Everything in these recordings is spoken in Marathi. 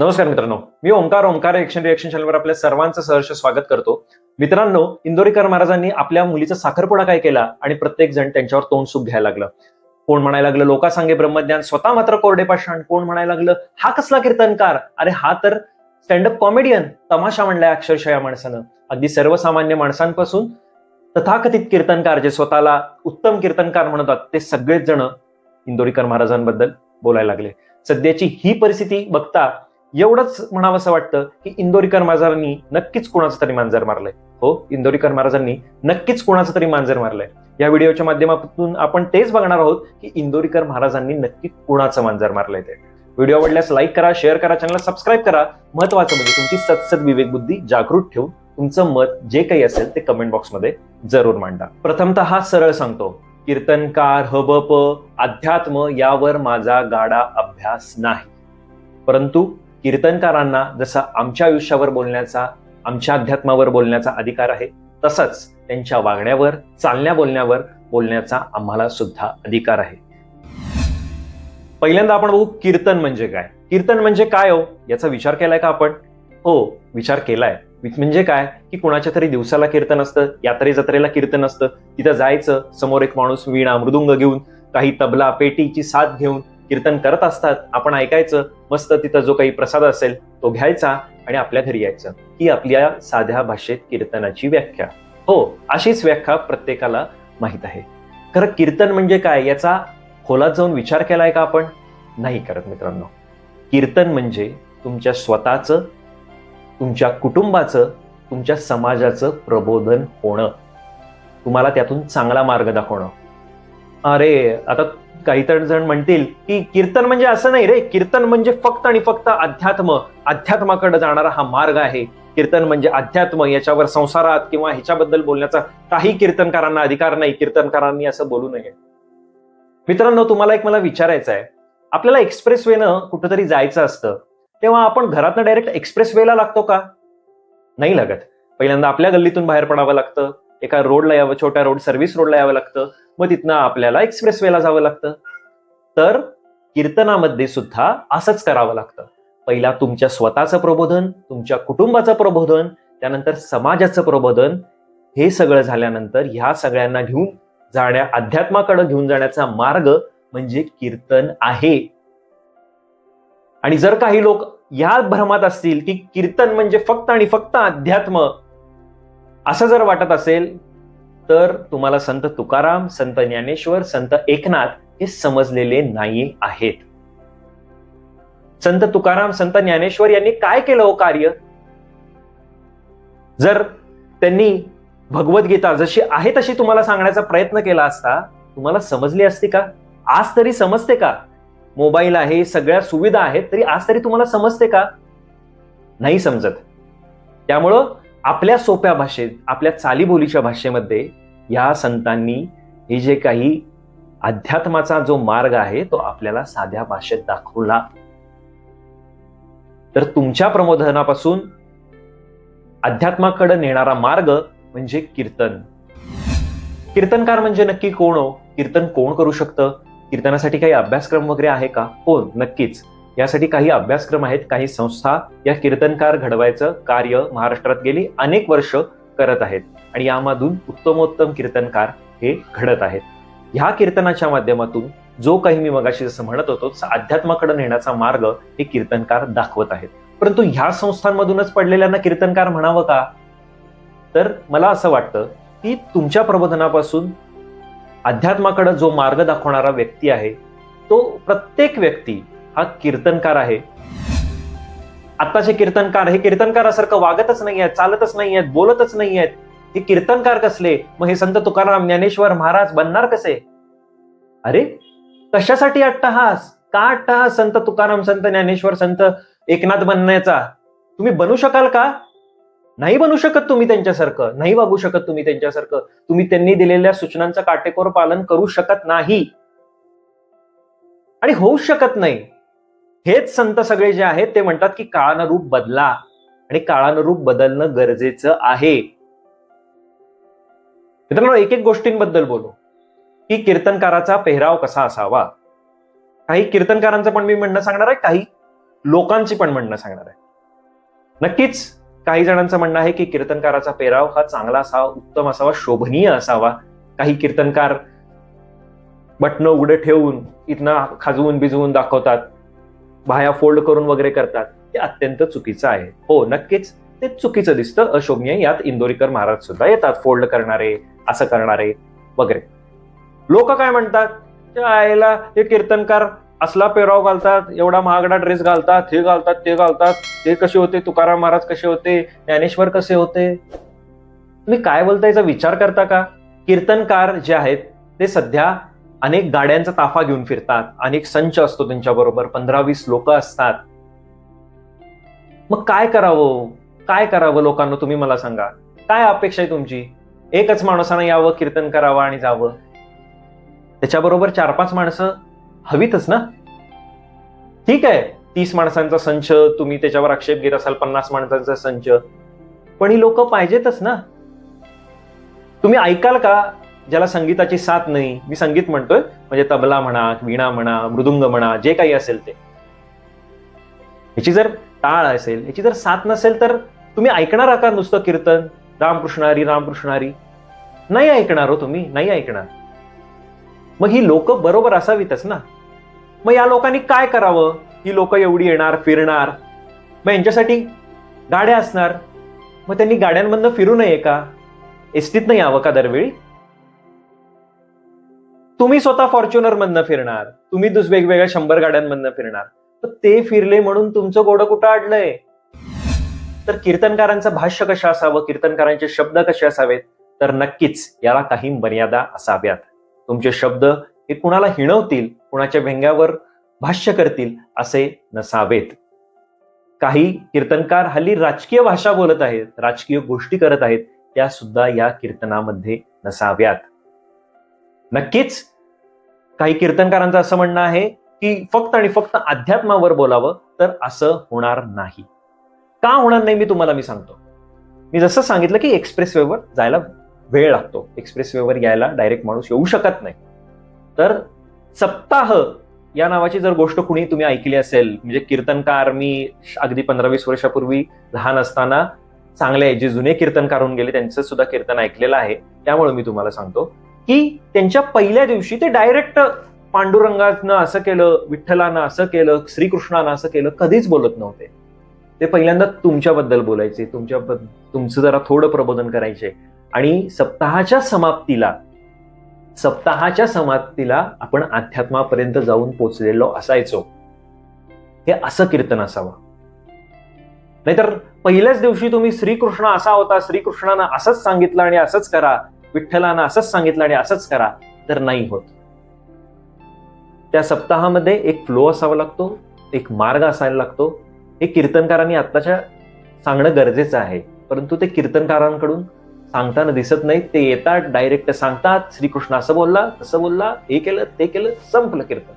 नमस्कार मित्रांनो मी ओंकार ओंकार एक्शन रिएक्शन चॅनलवर आपल्या सर्वांचं सहर्ष स्वागत करतो. मित्रांनो इंदोरीकर महाराजांनी आपल्या मुलीचा साखरपुडा काय केला आणि प्रत्येक जण त्यांच्यावर तोंड सुख घ्यायला लागलं. कोण म्हणायला लागलं लोका सांगे ब्रह्मज्ञान स्वतः मात्र कोरडे पाषाण. कोण म्हणायला लागलं हा कसला कीर्तनकार? अरे हा तर स्टँडअप कॉमेडियन तमाशा म्हणलाय अक्षरशः या माणसानं. अगदी सर्वसामान्य माणसांपासून तथाकथित कीर्तनकार जे स्वतःला उत्तम कीर्तनकार म्हणतात ते सगळेच जण इंदोरीकर महाराजांबद्दल बोलायला लागले. सध्याची ही परिस्थिती बघता एवढंच म्हणावंसं वाटतं की इंदोरीकर महाराजांनी नक्कीच कोणाचं तरी मांजर मारलंय. हो इंदोरीकर महाराजांनी नक्कीच कोणाचं तरी मांजर मारलंय. या व्हिडिओच्या माध्यमातून आपण तेच बघणार आहोत की इंदोरीकर महाराजांनी नक्की कोणाचं मांजर मारलंय ते. व्हिडिओ आवडल्यास लाईक करा शेअर करा चॅनलला सबस्क्राईब करा. महत्वाचं म्हणजे तुमची सतसत विवेक बुद्धी जागृत ठेवून तुमचं मत जे काही असेल ते कमेंट बॉक्समध्ये जरूर मांडा. प्रथमतः हा सरळ सांगतो कीर्तनकार हबप अध्यात्म यावर माझा गाडा अभ्यास नाही. परंतु कीर्तनकारांना जसा आमच्या आयुष्यावर बोलण्याचा आमच्या अध्यात्मावर बोलण्याचा अधिकार आहे तसंच त्यांच्या वागण्यावर चालण्या बोलण्यावर बोलण्याचा आम्हाला सुद्धा अधिकार आहे. पहिल्यांदा आपण बघू कीर्तन म्हणजे काय? कीर्तन म्हणजे काय हो? याचा विचार केलाय का आपण? हो विचार केलाय. म्हणजे काय? की कुणाच्या तरी दिवसाला कीर्तन असतं यात्रे जत्रेला कीर्तन असतं तिथं जायचं समोर एक माणूस वीणा मृदुंग घेऊन काही तबला पेटीची साथ घेऊन कीर्तन करत असतात आपण ऐकायचं मस्त तिथं जो काही प्रसाद असेल तो घ्यायचा आणि आपल्या घरी यायचं. ही आपल्या साध्या भाषेत कीर्तनाची व्याख्या. हो अशीच व्याख्या प्रत्येकाला माहीत आहे. खरं कीर्तन म्हणजे काय? याचा खोलात जाऊन विचार केलाय का आपण? नाही करत मित्रांनो. कीर्तन म्हणजे तुमच्या स्वतःचं तुमच्या कुटुंबाचं तुमच्या समाजाचं प्रबोधन होणं. तुम्हाला त्यातून चांगला मार्ग दाखवणं. अरे आता काही तर जण म्हणतील की कीर्तन म्हणजे असं नाही रे. कीर्तन म्हणजे फक्त आणि फक्त अध्यात्म. अध्यात्माकडे जाणारा हा मार्ग आहे. कीर्तन म्हणजे अध्यात्म. याच्यावर संसारात किंवा ह्याच्याबद्दल बोलण्याचा काही कीर्तनकारांना अधिकार नाही. कीर्तनकारांनी असं बोलू नये. मित्रांनो तुम्हाला एक मला विचारायचं आहे. आपल्याला एक्सप्रेस वेनं कुठंतरी जायचं असतं तेव्हा आपण घरातनं डायरेक्ट एक्सप्रेस वेला लागतो का? नाही लागत. पहिल्यांदा आपल्या गल्लीतून बाहेर पडावं लागतं. एका रोडला यावं छोट्या रोड सर्व्हिस रोडला यावं लागतं. मग तिथनं आपल्याला एक्सप्रेस वेला जावं लागतं. तर कीर्तनामध्ये सुद्धा असंच करावं लागतं. पहिला तुमच्या स्वतःचं प्रबोधन तुमच्या कुटुंबाचं प्रबोधन त्यानंतर समाजाचं प्रबोधन हे सगळं झाल्यानंतर ह्या सगळ्यांना घेऊन जाण्या अध्यात्माकडे घेऊन जाण्याचा मार्ग म्हणजे कीर्तन आहे. आणि जर काही लोक या भ्रमात असतील की कीर्तन म्हणजे फक्त आणि फक्त अध्यात्म असं जर वाटत असेल तर तुम्हाला संत तुकाराम संत ज्ञानेश्वर संत एकनाथ हे समजलेले नाही आहेत. संत तुकाराम संत ज्ञानेश्वर यांनी काय केलं हो कार्य? जर त्यांनी भगवद्गीता जशी आहे तशी तुम्हाला सांगण्याचा प्रयत्न केला असता तुम्हाला समजली असती का? आज तरी समजते का? मोबाईल आहे सगळ्या सुविधा आहेत तरी आज तरी तुम्हाला समजते का? नाही समजत. त्यामुळं आपल्या सोप्या भाषेत आपल्या चालीबोलीच्या भाषेमध्ये या संतांनी हे जे काही अध्यात्माचा जो मार्ग आहे तो आपल्याला साध्या भाषेत दाखवला. तर तुमच्या प्रबोधनापासून अध्यात्माकडे नेणारा मार्ग म्हणजे कीर्तन. कीर्तनकार म्हणजे नक्की कोण हो? कीर्तन कोण करू शकतं? कीर्तनासाठी काही अभ्यासक्रम वगैरे आहे का? हो नक्कीच. यासाठी काही अभ्यासक्रम आहेत काही संस्था या कीर्तनकार घडवायचं कार्य महाराष्ट्रात गेली अनेक वर्ष करत आहेत. आणि यामधून उत्तमोत्तम कीर्तनकार हे घडत आहेत. ह्या कीर्तनाच्या माध्यमातून जो काही मी मगाशी जसं म्हणत होतो अध्यात्माकडे नेण्याचा मार्ग हे कीर्तनकार दाखवत आहेत. परंतु ह्या संस्थांमधूनच पडलेल्यांना कीर्तनकार म्हणावं का? तर मला असं वाटतं की तुमच्या प्रबोधनापासून अध्यात्माकडे जो मार्ग दाखवणारा व्यक्ती आहे तो प्रत्येक व्यक्ती हा कीर्तनकार आहे. आत्ताचे कीर्तनकार हे कीर्तनकारासारखं वागतच नाही आहेत चालतच नाही आहेत बोलतच नाही आहेत हे कीर्तनकार कसले? मग हे संत तुकाराम ज्ञानेश्वर महाराज बनणार कसे? अरे कशासाठी अट्टहास? का अट्टहास संत तुकाराम संत ज्ञानेश्वर संत एकनाथ बनण्याचा? तुम्ही बनू शकाल का? नाही बनू शकत तुम्ही त्यांच्यासारखं. नाही वागू शकत तुम्ही त्यांच्यासारखं. तुम्ही त्यांनी दिलेल्या सूचनांचं काटेकोर पालन करू शकत नाही. आणि होऊ शकत नाही. हेच संत सगळे जे आहेत ते म्हणतात की काळानुरूप बदला. आणि काळानुरूप बदलणं गरजेचं आहे. मित्रांनो एक एक गोष्टींबद्दल बोलू. की कीर्तनकाराचा पेहराव कसा असावा? काही कीर्तनकारांचं पण मी म्हणणं सांगणार आहे काही लोकांची पण म्हणणं सांगणार आहे. नक्कीच काही जणांचं म्हणणं आहे की कीर्तनकाराचा पेहराव हा चांगला असावा उत्तम असावा शोभनीय असावा. काही कीर्तनकार बटणं उघडं ठेवून इथनं खाजवून बिजवून दाखवतात बाह्या फोल्ड करून वगैरे करतात. ते अत्यंत चुकीचं आहे. हो नक्कीच ते चुकीचं दिसतं. अशोभनीय यात इंदोरीकर महाराज सुद्धा येतात फोल्ड करणारे. असं करणारे वगैरे. लोक काय म्हणतात? त्या आईला हे कीर्तनकार असला पेराव घालतात एवढा महागडा ड्रेस घालतात हे घालतात ते घालतात ते कसे होते तुकाराम महाराज कसे होते ज्ञानेश्वर कसे होते? तुम्ही काय बोलता याचा विचार करता का? कीर्तनकार जे आहेत ते सध्या अनेक गाड्यांचा ताफा घेऊन फिरतात अनेक संच असतो त्यांच्याबरोबर पंधरा वीस लोक असतात. मग काय करावं? काय करावं लोकांना तुम्ही मला सांगा. काय अपेक्षा आहे तुमची? एकच माणसानं यावं कीर्तन करावं आणि जावं. त्याच्याबरोबर चार पाच माणसं हवीतच ना? ठीक आहे तीस माणसांचा संच तुम्ही त्याच्यावर आक्षेप घेत असाल पन्नास माणसांचा संच. पण ही लोक पाहिजेतच ना? तुम्ही ऐकाल का ज्याला संगीताची साथ नाही? मी संगीत म्हणतोय म्हणजे तबला म्हणा वीणा म्हणा मृदुंग म्हणा जे काही असेल ते. ह्याची जर टाळ असेल ह्याची जर साथ नसेल तर तुम्ही ऐकणार का नुसतं कीर्तन? रामकृष्णारी रामकृष्णारी नाही ऐकणार हो तुम्ही नाही ऐकणार. मग ही लोक बरोबर असावीतच ना. मग या लोकांनी काय करावं? ही लोक एवढी येणार फिरणार. मग यांच्यासाठी गाड्या असणार. मग त्यांनी गाड्यांमधनं फिरू नये का? एसटीत यावं का दरवेळी? तुम्ही स्वतः फॉर्च्युनरमधनं फिरणार. तुम्ही दुस वेगवेगळ्या शंभर गाड्यांमधनं फिरणार. तर ते फिरले म्हणून तुमचं गोडं कुठं अडलंय तर कीर्तनकारांचं भाष्य कसं असावं? कीर्तनकारांचे शब्द कसे असावेत? तर नक्कीच याला काही मर्यादा असाव्यात. तुमचे शब्द हे कुणाला हिणवतील कुणाच्या व्यंग्यावर भाष्य करतील असे नसावेत. काही कीर्तनकार हल्ली राजकीय भाषा बोलत आहेत राजकीय गोष्टी करत आहेत त्या सुद्धा या कीर्तनामध्ये नसाव्यात. नक्कीच काही कीर्तनकारांचं असं म्हणणं आहे की फक्त आणि फक्त अध्यात्मावर बोलावं तर असं होणार नाही. का होणार नाही मी तुम्हाला मी सांगतो. मी जसं सांगितलं की एक्सप्रेस वेवर जायला वेळ लागतो. एक्सप्रेस वेवर यायला डायरेक्ट माणूस येऊ शकत नाही. तर सप्ताह या नावाची जर गोष्ट कुणी तुम्ही ऐकली असेल म्हणजे कीर्तनकार मी अगदी पंधरा वीस वर्षापूर्वी लहान असताना चांगले जे जुने कीर्तनकार होऊन गेले त्यांचं सुद्धा कीर्तन ऐकलेलं आहे. त्यामुळे मी तुम्हाला सांगतो की त्यांच्या पहिल्या दिवशी ते डायरेक्ट पांडुरंगानं असं केलं विठ्ठलानं असं केलं श्रीकृष्णानं असं केलं कधीच बोलत नव्हते. ते पहिल्यांदा तुमच्याबद्दल बोलायचे तुमच्याबद्दल तुमचं जरा थोडं प्रबोधन करायचे. आणि सप्ताहाच्या समाप्तीला सप्ताहाच्या समाप्तीला आपण अध्यात्मापर्यंत जाऊन पोचलेलो असायचो. हे असं कीर्तन असावं. नाहीतर पहिल्याच दिवशी तुम्ही श्रीकृष्ण असा होता श्रीकृष्णानं असंच सांगितलं आणि असंच करा विठ्ठलानं असंच सांगितलं आणि असंच करा तर नाही होत. त्या सप्ताहामध्ये एक फ्लो असावा लागतो एक मार्ग असायला लागतो हे कीर्तनकारांनी आत्ताच्या सांगणं गरजेचं आहे. परंतु ते कीर्तनकारांकडून सांगताना दिसत नाही ते येतात डायरेक्ट सांगतात श्रीकृष्ण असं बोलला तसं बोलला हे केलं ते केलं संपलं कीर्तन.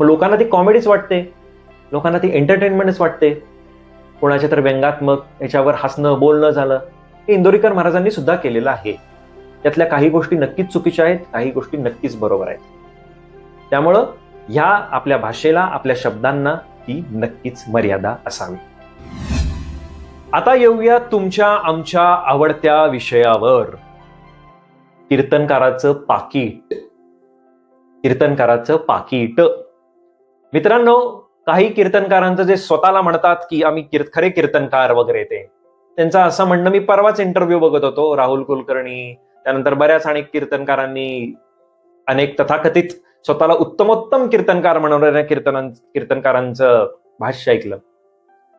मग लोकांना ती कॉमेडीच वाटते. लोकांना ती एंटरटेनमेंटच वाटते. कोणाच्या तर व्यंगात्मक याच्यावर हसणं बोलणं झालं. हे इंदोरीकर महाराजांनी सुद्धा केलेलं आहे. त्यातल्या काही गोष्टी नक्कीच चुकीच्या आहेत काही गोष्टी नक्कीच बरोबर आहेत. त्यामुळं ह्या आपल्या भाषेला आपल्या शब्दांना ही नक्कीच मर्यादा असावी. आता येऊया तुमच्या आमच्या आवडत्या विषयावर. कीर्तनकाराचं पाकिट. कीर्तनकाराचं पाकिट. मित्रांनो काही कीर्तनकारांचं जे स्वतःला म्हणतात की आम्ही कीर्त खरे कीर्तनकार वगैरे ते. त्यांचं असं म्हणणं मी परवाच इंटरव्ह्यू बघत होतो राहुल कुलकर्णी. त्यानंतर बऱ्याच अनेक कीर्तनकारांनी अनेक तथाकथित स्वतःला उत्तमोत्तम कीर्तनकार म्हणणाऱ्या कीर्तनां कीर्तनकारांचं भाष्य ऐकलं.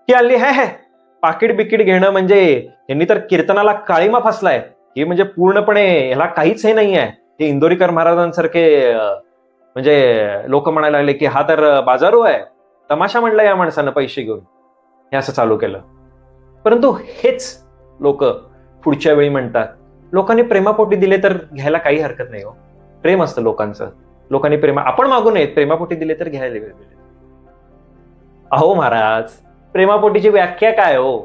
की हल्ली हे हे. पाकिट बिकीट घेणं म्हणजे यांनी तर कीर्तनाला काळीमा फसलाय. हे म्हणजे पूर्णपणे ह्याला काहीच हे नाही आहे हे इंदोरीकर महाराजांसारखे म्हणजे लोक म्हणायला लागले की हा तर बाजारू आहे. तमाशा म्हणला या माणसानं पैसे घेऊन. हे असं चालू केलं. परंतु हेच लोक पुढच्या वेळी म्हणतात. लोकांनी प्रेमापोटी दिले तर घ्यायला काही हरकत नाही हो. प्रेम असतं लोकांचं. लोकांनी प्रेमा आपण मागू नयेत प्रेमापोटी दिले तर घ्यायला अहो महाराज प्रेमापोटीची व्याख्या काय हो?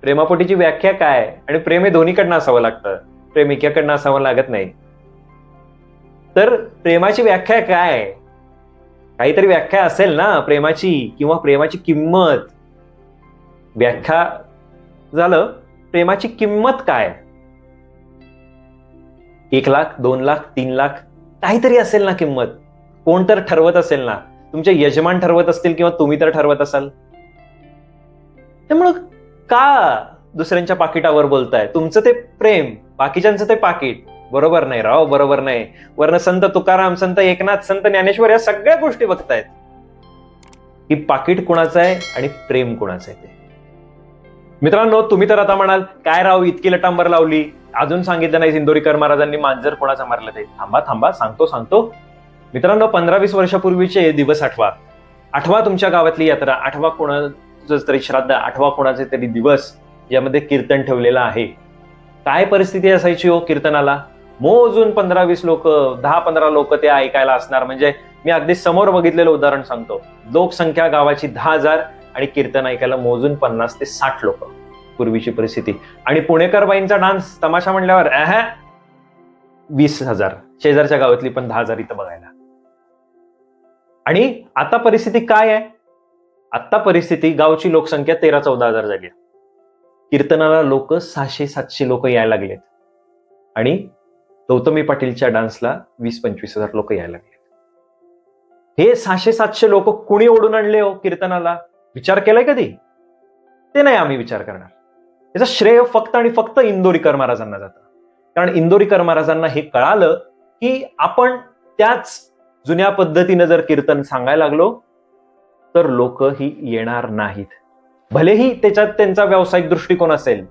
प्रेमापोटीची व्याख्या काय? आणि प्रेम हे दोन्हीकडनं असावं लागतं. प्रेम एकाकडनं असावं लागत नाही. तर प्रेमाची व्याख्या काय? काहीतरी व्याख्या असेल ना प्रेमाची किंवा प्रेमाची किंमत? व्याख्या झालं प्रेमाची किंमत काय? एक लाख दोन लाख तीन लाख काहीतरी असेल ना किंमत. कोण तर ठरवत असेल ना. तुमचे यजमान ठरवत असतील किंवा तुम्ही तर ठरवत असाल. त्यामुळं का दुसऱ्यांच्या पाकिटावर बोलताय? तुमचं ते प्रेम बाकीच्यांचं ते पाकिट. बरोबर नाही राव बरोबर नाही. वर्ण संत तुकाराम संत एकनाथ संत ज्ञानेश्वर या सगळ्या गोष्टी बघतायत. की पाकिट कुणाचं आहे आणि प्रेम कुणाचं आहे ते? मित्रांनो तुम्ही तर आता म्हणाल काय राव इतकी लटांबर लावली? अजून सांगितलं नाही सिंदोरीकर महाराजांनी मांजर कोणाचा मारलं ते. थांबा थांबा सांगतो सांगतो. मित्रांनो पंधरा वीस वर्षापूर्वीचे दिवस आठवा. आठवा तुमच्या गावातली यात्रा आठवा कोणाचं तरी श्राद्ध आठवा कोणाचे तरी दिवस यामध्ये कीर्तन ठेवलेलं आहे. काय परिस्थिती असायची हो कीर्तनाला? मोजून पंधरा वीस लोक दहा पंधरा लोक ते ऐकायला असणार. म्हणजे मी अगदी समोर बघितलेलं उदाहरण सांगतो. लोकसंख्या गावाची दहा हजार आणि कीर्तन ऐकायला मोजून पन्नास ते साठ लोक पूर्वीची परिस्थिती. आणि पुणेकर बाईंचा डान्स तमाशा म्हणल्यावर अह वीस हजार. शेजारच्या गावातली पण दहा हजार इथं बघायला. आणि आता परिस्थिती काय आहे? आता परिस्थिती गावची लोकसंख्या तेरा चौदा हजार झाली आहे. कीर्तनाला लोक सहाशे सातशे लोक यायला लागलेत. आणि गौतमी पाटीलच्या डान्सला वीस पंचवीस हजार लोक यायला लागलेत. हे सहाशे सातशे लोक कुणी ओढून आणले हो कीर्तनाला? विचार केलाय कधी? ते नाही आम्ही विचार करणार. त्याचं श्रेय फक्त आणि फक्त इंदोरीकर महाराजांना जातं. कारण इंदोरीकर महाराजांना हे कळालं की आपण त्याच जुन्या पद्धतीनं जर कीर्तन सांगायला लागलो तर लोक ही येणार नाहीत. भलेही त्याच्यात त्यांचा व्यावसायिक दृष्टिकोन असेल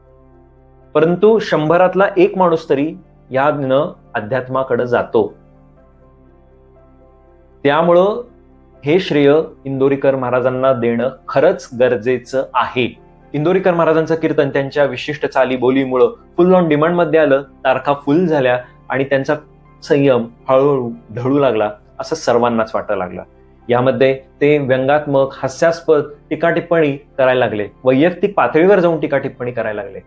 परंतु शंभरातला एक माणूस तरी यानं अध्यात्माकडे जातो. त्यामुळं हे श्रेय इंदोरीकर महाराजांना देणं खरंच गरजेचं आहे. इंदोरीकर महाराजांचं कीर्तन त्यांच्या विशिष्ट चाली बोलीमुळं फुल ऑन डिमांडमध्ये आलं तारखा फुल झाल्या आणि त्यांचा संयम हळूहळू ढळू लागला असं सर्वांनाच वाटायला लागलं. यामध्ये ते व्यंगात्मक हास्यास्पद टीकाटिप्पणी करायला लागले. वैयक्तिक पातळीवर जाऊन टीकाटिप्पणी करायला लागले.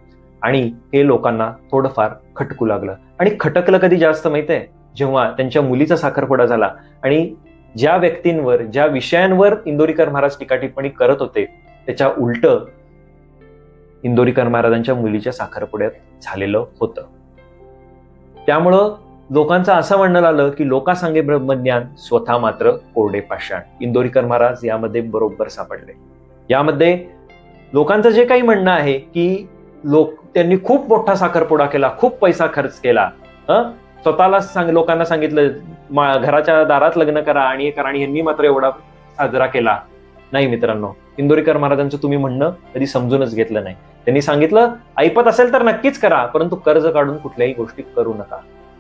आणि हे लोकांना थोडंफार खटकू लागलं. आणि खटकलं कधी जास्त माहितीये? जेव्हा त्यांच्या मुलीचा साखरपुडा झाला आणि ज्या व्यक्तींवर ज्या विषयांवर इंदोरीकर महाराज टीका टिप्पणी करत होते त्याच्या उलट इंदोरीकर महाराजांच्या मुलीच्या साखरपुड्यात झालेलं होतं. त्यामुळं लोकांचं असं म्हणणं आलं की लोका सांगे ब्रह्मज्ञान स्वतः मात्र कोरडे पाषाण. इंदोरीकर महाराज यामध्ये बरोबर सापडले. यामध्ये लोकांचं जे काही म्हणणं आहे की लोक त्यांनी खूप मोठा साखरपुडा केला खूप पैसा खर्च केला स्वतःला सांग लोकांना सांगितलं घराच्या दारात लग्न करा आणि हे करा आणि यांनी मात्र एवढा साजरा केला. नाही मित्रांनो इंदोरीकर महाराजांचं तुम्ही म्हणणं कधी समजूनच घेतलं नाही. त्यांनी सांगितलं ऐपत असेल तर नक्कीच करा परंतु कर्ज काढून कुठल्याही गोष्टी करू नका.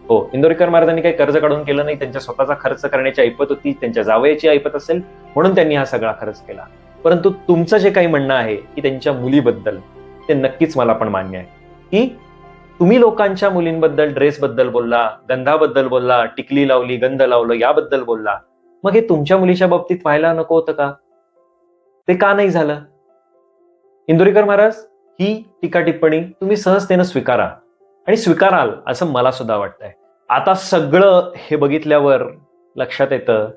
हो इंदोरीकर महाराजांनी काही कर्ज काढून केलं नाही त्यांच्या स्वतःचा खर्च करण्याची ऐपत होती त्यांच्या जावयाची ऐपत असेल म्हणून त्यांनी हा सगळा खर्च केला. परंतु तुमचं जे काही म्हणणं आहे की त्यांच्या मुलीबद्दल ते नक्कीच मला पण मान्य आहे. की तुम्ही लोकांच्या मुलींबद्दल ड्रेसबद्दल बोलला गंधाबद्दल बोलला टिकली लावली गंध लावलं याबद्दल बोलला. मग हे तुमच्या मुलीच्या बाबतीत व्हायला नको होतं का? ते का नाही झालं? इंदोरीकर महाराज ही टीका टिप्पणी तुम्ही सहजतेनं स्वीकारा आणि स्वीकाराल असं मला सुद्धा वाटतंय. आता सगळं हे बघितल्यावर लक्षात येतं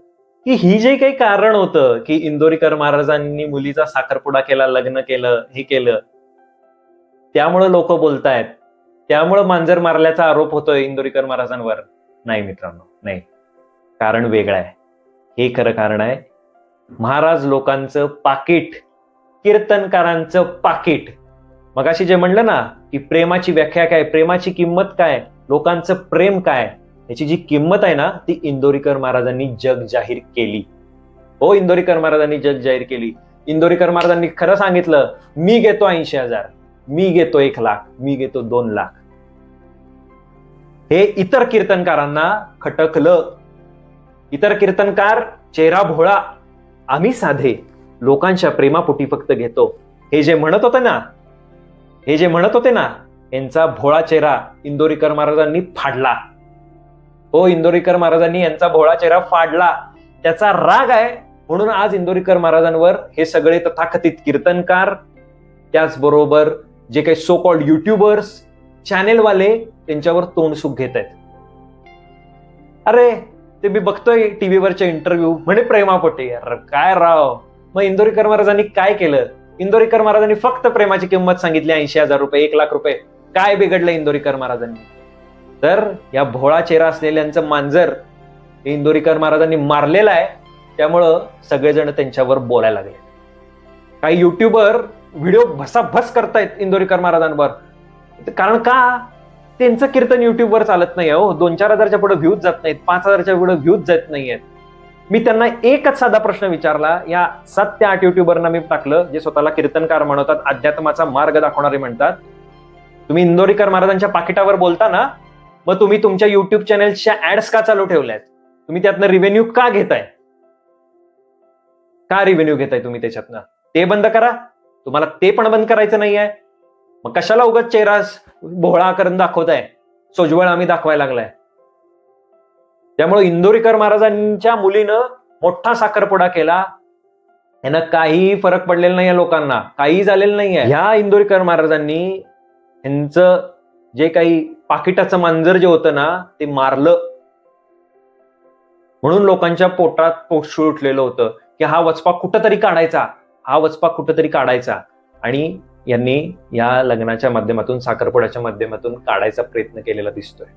की ही जे काही कारण होतं की इंदोरीकर महाराजांनी मुलीचा साखरपुडा केला लग्न केलं हे केलं त्यामुळं लोक बोलतायत. त्यामुळं मांजर मारल्याचा आरोप होतोय इंदोरीकर महाराजांवर. नाही मित्रांनो नाही. कारण वेगळं आहे. हे खरं कारण आहे महाराज लोकांचं पाकिट कीर्तनकारांचं पाकिट. मगाशी जे म्हणलं ना की प्रेमाची व्याख्या काय प्रेमाची किंमत काय लोकांचं प्रेम काय याची जी किंमत आहे ना ती इंदोरीकर महाराजांनी जग जाहीर केली. हो इंदोरीकर महाराजांनी जग जाहीर केली. इंदोरीकर महाराजांनी खरं सांगितलं मी घेतो ऐंशी हजार. मी घेतो एक लाख मी घेतो दोन लाख. हे इतर कीर्तनकारांना खटकलं. इतर कीर्तनकार चेहरा भोळा. आम्ही साधे. लोकांच्या प्रेमापोटी फक्त घेतो. हे जे म्हणत होते ना हे जे म्हणत होते ना यांचा भोळा चेहरा इंदोरीकर महाराजांनी फाडला. हो इंदोरीकर महाराजांनी यांचा भोळा चेहरा फाडला. त्याचा राग आहे. म्हणून आज इंदोरीकर महाराजांवर हे सगळे तथाकथित कीर्तनकार त्याचबरोबर जे काही सो कॉल्ड युट्यूबर्स चॅनेलवाले त्यांच्यावर तोंडसुख घेत आहेत. अरे ते मी बघतोय टीव्हीवरचे इंटरव्ह्यू म्हणे प्रेमापोटी अरे काय राव? मग इंदोरीकर महाराजांनी काय केलं? इंदोरीकर महाराजांनी फक्त प्रेमाची किंमत सांगितली ऐंशी हजार रुपये एक लाख रुपये. काय बिघडलं इंदोरीकर महाराजांनी? तर या भोळा चेहरा असलेल्यांचं मांजर हे इंदोरीकर महाराजांनी मारलेलं आहे. त्यामुळं सगळेजण त्यांच्यावर बोलायला लागले. काही युट्यूबर व्हिडिओ भसाभस करतायत इंदोरीकर महाराजांवर. कारण का? त्यांचं कीर्तन युट्यूबवर चालत नाही हो. दोन चार हजारच्या पुढे व्ह्यूज जात नाहीत पाच हजारच्या पुढे व्ह्यूज जात नाहीयेत. मी त्यांना एकच साधा प्रश्न विचारला या सात ते आठ युट्यूबरना मी टाकलं जे स्वतःला कीर्तनकार म्हणतात अध्यात्माचा मार्ग दाखवणारे म्हणतात. तुम्ही इंदोरीकर महाराजांच्या पाकिटावर बोलता ना मग तुम्ही तुमच्या युट्यूब चॅनेल्सच्या ऍड्स का चालू ठेवल्यात? तुम्ही त्यातनं रिव्हेन्यू का घेताय? का रिव्हेन्यू घेताय तुम्ही त्याच्यातनं? ते बंद करा. तुम्हाला ते पण बंद करायचं नाही आहे मग कशाला उगाच चेहरा भोळा करून दाखवताय? सोजवळ आम्ही दाखवायला लागलाय. त्यामुळे इंदोरीकर महाराजांच्या मुलीनं मोठा साखरपुडा केला. यांना काही फरक पडलेला नाही लोकांना. काही झालेलं नाहीये. ह्या इंदोरीकर महाराजांनी यांचं जे काही पाकिटाचं मांजर जे होतं ना ते मारलं. म्हणून लोकांच्या पोटात पोट उठलेलं होतं. की हा वचपा कुठंतरी काढायचा. हा वचपा कुठंतरी काढायचा आणि यांनी या लग्नाच्या माध्यमातून साखरपुड्याच्या माध्यमातून काढायचा प्रयत्न केलेला दिसतोय.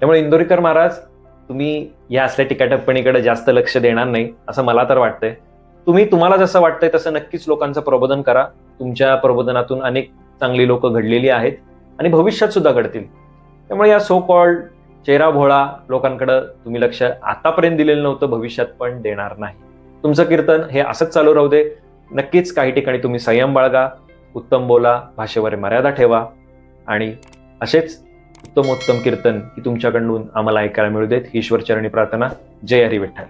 त्यामुळे इंदोरीकर महाराज तुम्ही या असल्या टिकाटप्पणीकडे जास्त लक्ष देणार नाही असं मला तर वाटतंय. तुम्ही तुम्हाला जसं वाटतंय तसं नक्कीच लोकांचं प्रबोधन करा. तुमच्या प्रबोधनातून अनेक चांगली लोक घडलेली आहेत आणि भविष्यात सुद्धा घडतील. त्यामुळे या सो कॉल्ड चेहरा भोळा लोकांकडे तुम्ही लक्ष आतापर्यंत दिलेलं नव्हतं भविष्यात पण देणार नाही. तुमचं कीर्तन हे असंच चालू राहू दे. नक्कीच काही ठिकाणी तुम्ही संयम बाळगा उत्तम बोला भाषेवर मर्यादा ठेवा. आणि असेच उत्तमोत्तम कीर्तन की तुमच्याकडून आम्हाला ऐकायला मिळू देत. ईश्वरचरणी प्रार्थना. जय हरी विठ्ठल.